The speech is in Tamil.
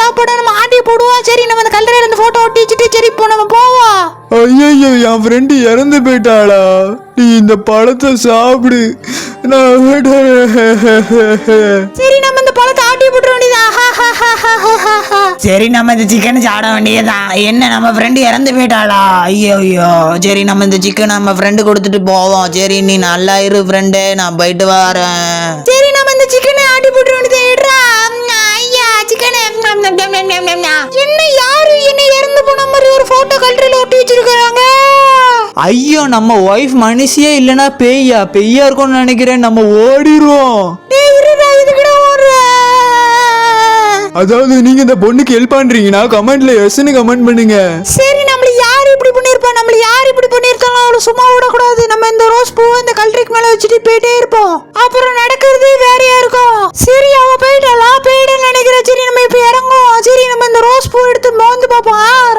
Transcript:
சாப்பாடை நம்ம ஆண்டி போடுவோம் சரி நம்ம அந்த கல்லறையில இருந்து போட்டோ ஒட்டிச்சிட்டு சரி இப்போ நம்ம போவோம் ஐயோ என் ஃப்ரெண்டு இறந்து போயிட்டாளா? நீ இந்த பழத்தை சாப்பிடு. நான் சரி நம்ம இந்த பழத்தை ஆட்டி போட்டு வேண்டியதான் சரி நம்ம இந்த சிக்கனை சாட வேண்டியதான் என்ன நம்ம ஃப்ரெண்டு இறந்து போயிட்டாளா? ஐயோ ஐயோ சரி நம்ம இந்த சிக்கன் நம்ம ஃப்ரெண்டு கொடுத்துட்டு போவோம். சரி நீ நல்லா இரு ஃப்ரெண்டு நான் போயிட்டு வரேன். சரி நம்ம இந்த சிக்கனை என்ன யாரு என்ன இறந்து போன மாதிரி ஒரு போட்டோ கல்ட்ரில ஒட்டி வச்சிருக்காங்க ஐயோ நம்ம ஒய்ஃப் மனுஷியே இல்லைன்னா பேய்யா பெய்யா இருக்கும்னு நினைக்கிறேன். நம்ம ஓடிடுவோம் அதாவது நீங்க இந்த பொண்ணுக்கு ஹெல்ப் பண்றீங்கன்னா கமெண்ட்ல எஸ்ன்னு கமெண்ட் பண்ணுங்க. சரி நம்மள யார் இப்படி பண்ணிருப்பா? நம்மள யார் இப்படி பண்ணிருக்காலும் அவளை சும்மா விடக்கூடாது. நம்ம இந்த ரோஸ் பூவை இந்த கல்ட்ரிக்கு மேல வச்சுட்டு போயிட்டே இருப்போம். போயிடுன்னு நினைக்கிறேன்